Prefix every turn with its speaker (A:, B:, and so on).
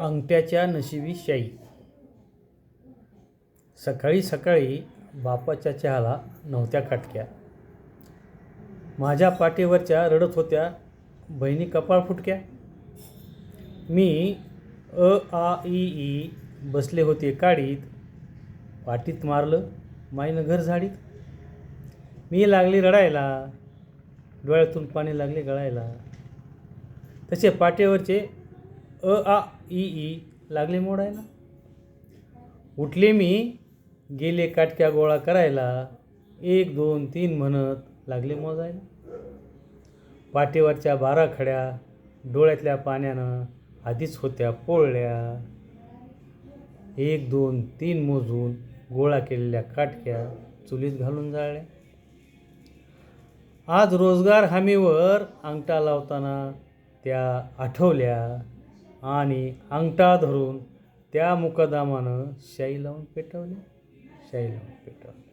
A: अंगठ्याच्या नशिबी शाई. सकाळी सकाळी बापाच्या चहाला नव्हत्या काटक्या माझ्या पाठीवरच्या रडत होत्या बहिणी कपाळ फुटक्या. मी अ आ ई ई बसले होते काडीत. पाटीत मारलं माईनं घर झाडीत. मी लागली रडायला डोळ्यातून पाणी लागले गळायला. तसे पाठीवरचे अ आ ई ई. लागले मोडायला उठले मी गेले काटक्या गोळा करायला. एक दोन तीन म्हणत लागले मोजायला पाठीवरच्या बारा खड्या डोळ्यातल्या पाण्यानं आधीच होत्या पोळल्या. एक दोन तीन मोजून गोळा केलेल्या काटक्या चुलीत घालून जाळल्या. आज रोजगार हमीवर अंगठा लावताना त्या आठवल्या. आणि अंगठा धरून त्या मुकदामानं शाई लावून पेटवले. शाई लावून पेटवल्या